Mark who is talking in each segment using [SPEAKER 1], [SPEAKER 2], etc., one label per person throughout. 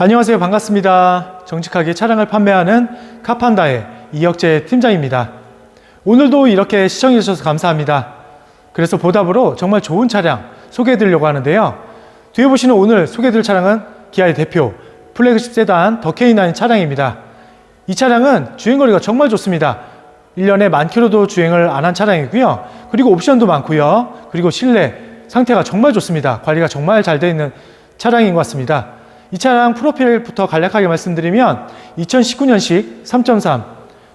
[SPEAKER 1] 안녕하세요. 반갑습니다. 정직하게 차량을 판매하는 카판다의 이혁재 팀장입니다. 오늘도 이렇게 시청해 주셔서 감사합니다. 그래서 보답으로 정말 좋은 차량 소개해 드리려고 하는데요. 뒤에 보시는 오늘 소개해 드릴 차량은 기아의 대표 플래그십 세단 더 K9 차량입니다. 이 차량은 주행거리가 정말 좋습니다. 1년에 만 킬로도 주행을 안 한 차량이고요. 그리고 옵션도 많고요. 그리고 실내 상태가 정말 좋습니다. 관리가 정말 잘 되어 있는 차량인 것 같습니다. 이 차량 프로필부터 간략하게 말씀드리면 2019년식 3.3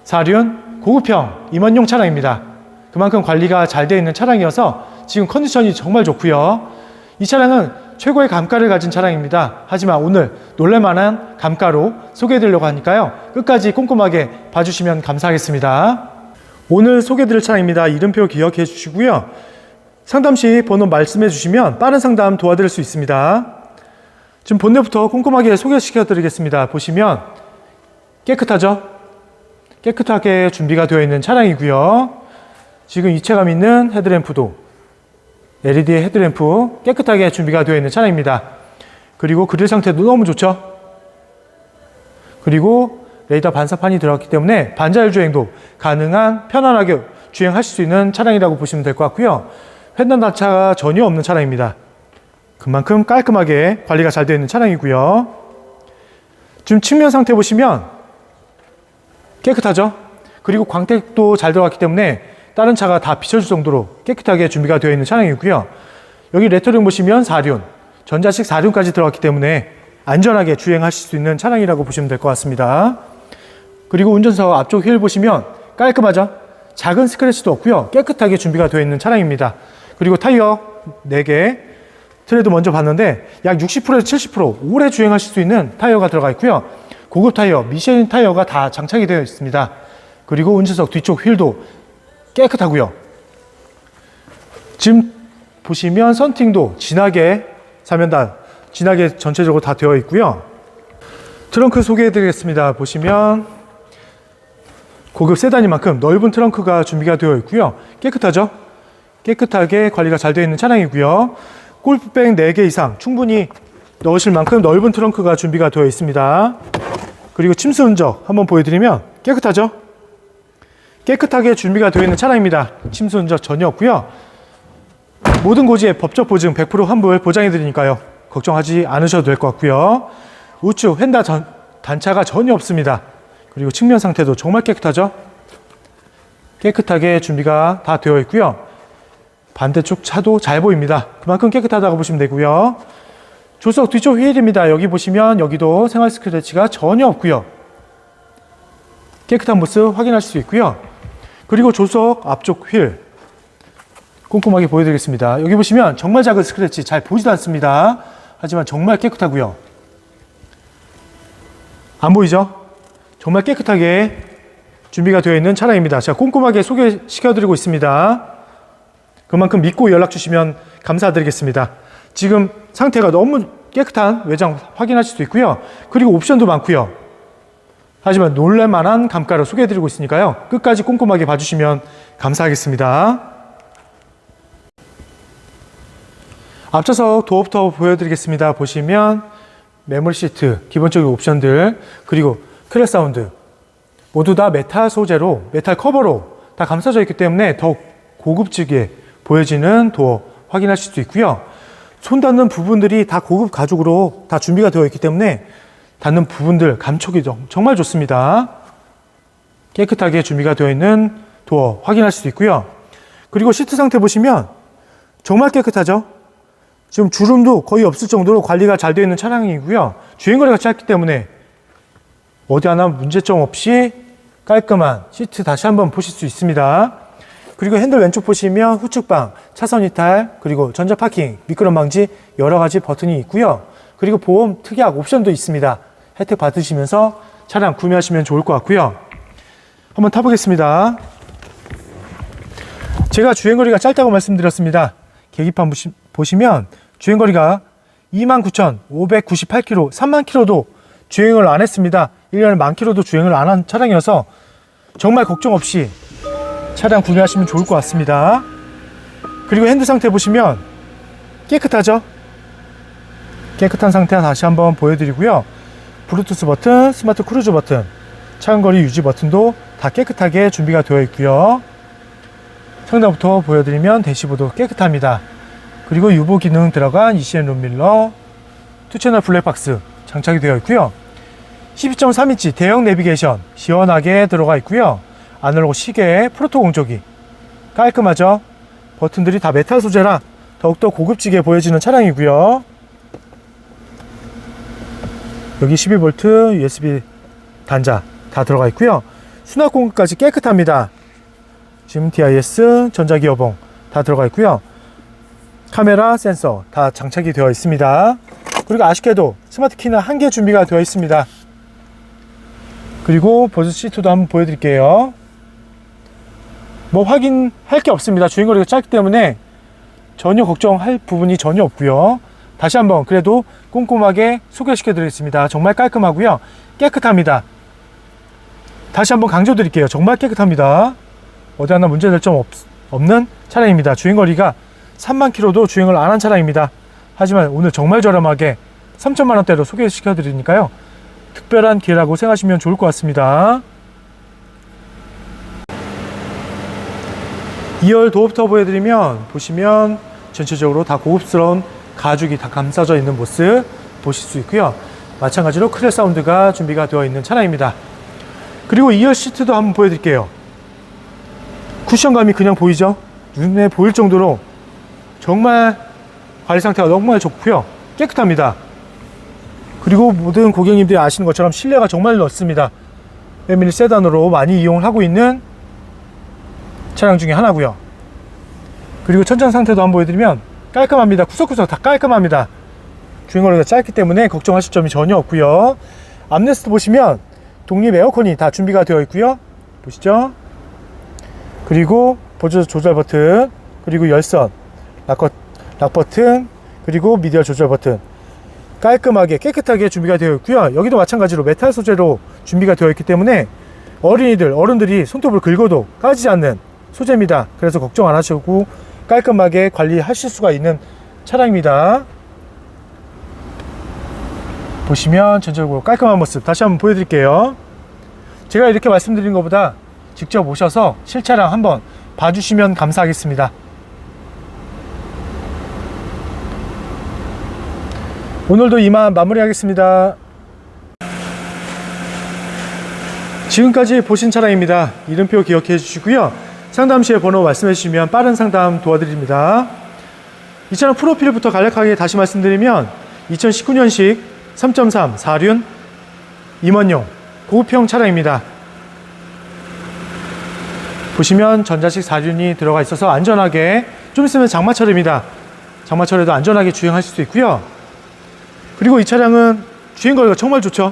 [SPEAKER 1] 사륜 고급형 임원용 차량입니다. 그만큼 관리가 잘 되어 있는 차량이어서 지금 컨디션이 정말 좋고요. 이 차량은 최고의 감가를 가진 차량입니다. 하지만 오늘 놀랄만한 감가로 소개해드리려고 하니까요. 끝까지 꼼꼼하게 봐주시면 감사하겠습니다. 오늘 소개해드릴 차량입니다. 이름표 기억해 주시고요. 상담 시 번호 말씀해 주시면 빠른 상담 도와드릴 수 있습니다. 지금 본넷부터 꼼꼼하게 소개시켜 드리겠습니다. 보시면 깨끗하죠? 깨끗하게 준비가 되어 있는 차량이고요. 지금 이체감 있는 헤드램프도 LED 헤드램프 깨끗하게 준비가 되어 있는 차량입니다. 그리고 그릴 상태도 너무 좋죠? 그리고 레이더 반사판이 들어갔기 때문에 반자율 주행도 가능한 편안하게 주행하실 수 있는 차량이라고 보시면 될 것 같고요. 횡단 단차가 전혀 없는 차량입니다. 그만큼 깔끔하게 관리가 잘 되어 있는 차량이고요. 지금 측면 상태 보시면 깨끗하죠? 그리고 광택도 잘 들어갔기 때문에 다른 차가 다 비춰줄 정도로 깨끗하게 준비가 되어 있는 차량이고요. 여기 레터링 보시면 4륜, 전자식 4륜까지 들어갔기 때문에 안전하게 주행하실 수 있는 차량이라고 보시면 될 것 같습니다. 그리고 운전석 앞쪽 휠 보시면 깔끔하죠? 작은 스크래치도 없고요. 깨끗하게 준비가 되어 있는 차량입니다. 그리고 타이어 4개, 트레드 먼저 봤는데 약 60%에서 70% 오래 주행하실 수 있는 타이어가 들어가 있고요. 고급 타이어, 미쉐린 타이어가 다 장착이 되어 있습니다. 그리고 운전석 뒤쪽 휠도 깨끗하고요. 지금 보시면 선팅도 진하게 사면단 진하게 전체적으로 다 되어 있고요. 트렁크 소개해 드리겠습니다. 보시면 고급 세단이만큼 넓은 트렁크가 준비가 되어 있고요. 깨끗하죠? 깨끗하게 관리가 잘 되어 있는 차량이고요. 골프백 4개 이상 충분히 넣으실 만큼 넓은 트렁크가 준비가 되어 있습니다. 그리고 침수 흔적 한번 보여드리면 깨끗하죠? 깨끗하게 준비가 되어 있는 차량입니다. 침수 흔적 전혀 없고요. 모든 고지의 법적 보증 100% 환불 보장해 드리니까요. 걱정하지 않으셔도 될 것 같고요. 우측 휀다 전, 단차가 전혀 없습니다. 그리고 측면 상태도 정말 깨끗하죠? 깨끗하게 준비가 다 되어 있고요. 반대쪽 차도 잘 보입니다. 그만큼 깨끗하다고 보시면 되고요. 조석 뒤쪽 휠입니다. 여기 보시면 여기도 생활 스크래치가 전혀 없고요. 깨끗한 모습 확인하실 수 있고요. 그리고 조석 앞쪽 휠 꼼꼼하게 보여드리겠습니다. 여기 보시면 정말 작은 스크래치 잘 보이지도 않습니다. 하지만 정말 깨끗하고요. 안 보이죠? 정말 깨끗하게 준비가 되어 있는 차량입니다. 제가 꼼꼼하게 소개시켜드리고 있습니다. 그만큼 믿고 연락 주시면 감사드리겠습니다. 지금 상태가 너무 깨끗한 외장 확인하실 수 있고요. 그리고 옵션도 많고요. 하지만 놀랄만한 감가를 소개해드리고 있으니까요. 끝까지 꼼꼼하게 봐주시면 감사하겠습니다. 앞서서 도어부터 보여드리겠습니다. 보시면 매몰 시트, 기본적인 옵션들, 그리고 클래스 사운드 모두 다 메탈 소재로, 메탈 커버로 다 감싸져 있기 때문에 더욱 고급지게 보여지는 도어 확인하실 수 있고요. 손 닿는 부분들이 다 고급 가죽으로 다 준비가 되어 있기 때문에 닿는 부분들 감촉이 정말 좋습니다. 깨끗하게 준비가 되어 있는 도어 확인하실 수 있고요. 그리고 시트 상태 보시면 정말 깨끗하죠? 지금 주름도 거의 없을 정도로 관리가 잘 되어 있는 차량이고요. 주행거리가 짧기 때문에 어디 하나 문제점 없이 깔끔한 시트 다시 한번 보실 수 있습니다. 그리고 핸들 왼쪽 보시면 후측방, 차선 이탈, 그리고 전자 파킹, 미끄럼 방지 여러 가지 버튼이 있고요. 그리고 보험 특약 옵션도 있습니다. 혜택 받으시면서 차량 구매하시면 좋을 것 같고요. 한번 타보겠습니다. 제가 주행거리가 짧다고 말씀드렸습니다. 계기판 보시, 보시면 주행거리가 29,598km, 3만 km도 주행을 안 했습니다. 1년에 만 km도 주행을 안 한 차량이어서 정말 걱정 없이 차량 구매하시면 좋을 것 같습니다. 그리고 핸드 상태 보시면 깨끗하죠? 깨끗한 상태 다시 한번 보여드리고요. 블루투스 버튼, 스마트 크루즈 버튼, 차간거리 유지 버튼도 다 깨끗하게 준비가 되어 있고요. 상단부터 보여드리면 대시보드 깨끗합니다. 그리고 유보 기능 들어간 ECN 룸밀러, 투채널 블랙박스 장착이 되어 있고요. 12.3인치 대형 내비게이션 시원하게 들어가 있고요. 아날로그 시계, 프로토 공조기 깔끔하죠? 버튼들이 다 메탈 소재라 더욱더 고급지게 보여지는 차량이고요. 여기 12V USB 단자 다 들어가 있고요. 수납 공간까지 깨끗합니다. 지금 DIS 전자기어봉 다 들어가 있고요. 카메라 센서 다 장착이 되어 있습니다. 그리고 아쉽게도 스마트 키는 한 개 준비가 되어 있습니다. 그리고 보조 시트도 한번 보여드릴게요. 뭐 확인할 게 없습니다. 주행거리가 짧기 때문에 전혀 걱정할 부분이 전혀 없고요. 다시 한번 그래도 꼼꼼하게 소개시켜 드리겠습니다. 정말 깔끔하고요. 깨끗합니다. 다시 한번 강조 드릴게요. 정말 깨끗합니다. 어디 하나 문제될 점 없, 없는 차량입니다. 주행거리가 3만 킬로도 주행을 안 한 차량입니다. 하지만 오늘 정말 저렴하게 3천만 원대로 소개시켜 드리니까요. 특별한 기회라고 생각하시면 좋을 것 같습니다. 2열 도어부터 보여드리면 보시면 전체적으로 다 고급스러운 가죽이 다 감싸져 있는 모습 보실 수 있고요. 마찬가지로 크레 사운드가 준비가 되어 있는 차량입니다. 그리고 2열 시트도 한번 보여드릴게요. 쿠션감이 그냥 보이죠? 눈에 보일 정도로 정말 관리 상태가 정말 좋고요. 깨끗합니다. 그리고 모든 고객님들이 아시는 것처럼 실내가 정말 넓습니다. 패밀리 세단으로 많이 이용을 하고 있는 차량 중에 하나고요. 그리고 천장 상태도 한번 보여드리면 깔끔합니다. 구석구석 다 깔끔합니다. 주행거리가 짧기 때문에 걱정하실 점이 전혀 없고요. 암레스트 보시면 독립 에어컨이 다 준비가 되어 있고요. 보시죠. 그리고 보조 조절 버튼, 그리고 열선, 락, 락 버튼, 그리고 미디어 조절 버튼. 깔끔하게 깨끗하게 준비가 되어 있고요. 여기도 마찬가지로 메탈 소재로 준비가 되어 있기 때문에 어린이들, 어른들이 손톱을 긁어도 까지지 않는 소재입니다. 그래서 걱정 안 하시고 깔끔하게 관리하실 수가 있는 차량입니다. 보시면 전체적으로 깔끔한 모습 다시 한번 보여드릴게요. 제가 이렇게 말씀드린 것보다 직접 오셔서 실차량 한번 봐주시면 감사하겠습니다. 오늘도 이만 마무리하겠습니다. 지금까지 보신 차량입니다. 이름표 기억해 주시고요. 상담 시에 번호 말씀해 주시면 빠른 상담 도와드립니다. 이 차량 프로필부터 간략하게 다시 말씀드리면 2019년식 3.3 4륜 임원용 고급형 차량입니다. 보시면 전자식 4륜이 들어가 있어서 안전하게 좀 있으면 장마철입니다. 장마철에도 안전하게 주행하실 수 있고요. 그리고 이 차량은 주행거리가 정말 좋죠.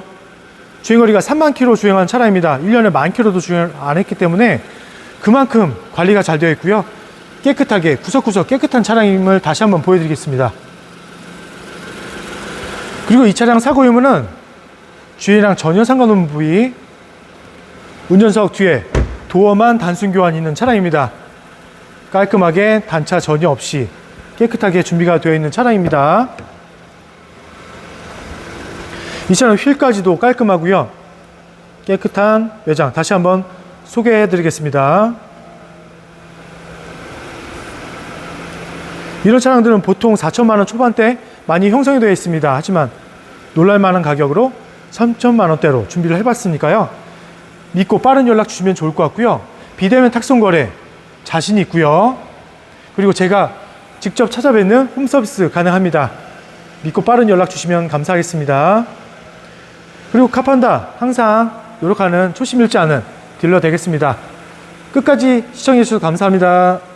[SPEAKER 1] 주행거리가 3만 킬로 주행한 차량입니다. 1년에 만 킬로도 주행 안 했기 때문에 그만큼 관리가 잘 되어 있고요. 깨끗하게 구석구석 깨끗한 차량임을 다시 한번 보여드리겠습니다. 그리고 이 차량 사고 유무는 주행이랑 전혀 상관없는 부위 운전석 뒤에 도어만 단순 교환이 있는 차량입니다. 깔끔하게 단차 전혀 없이 깨끗하게 준비가 되어 있는 차량입니다. 이 차량 휠까지도 깔끔하고요. 깨끗한 외장 다시 한번 소개해 드리겠습니다. 이런 차량들은 보통 4천만 원 초반대 많이 형성이 되어 있습니다. 하지만 놀랄만한 가격으로 3천만 원대로 준비를 해봤으니까요. 믿고 빠른 연락 주시면 좋을 것 같고요. 비대면 탁송 거래 자신 있고요. 그리고 제가 직접 찾아뵙는 홈 서비스 가능합니다. 믿고 빠른 연락 주시면 감사하겠습니다. 그리고 카판다 항상 노력하는 초심 잃지 않은 딜러 되겠습니다. 끝까지 시청해 주셔서 감사합니다.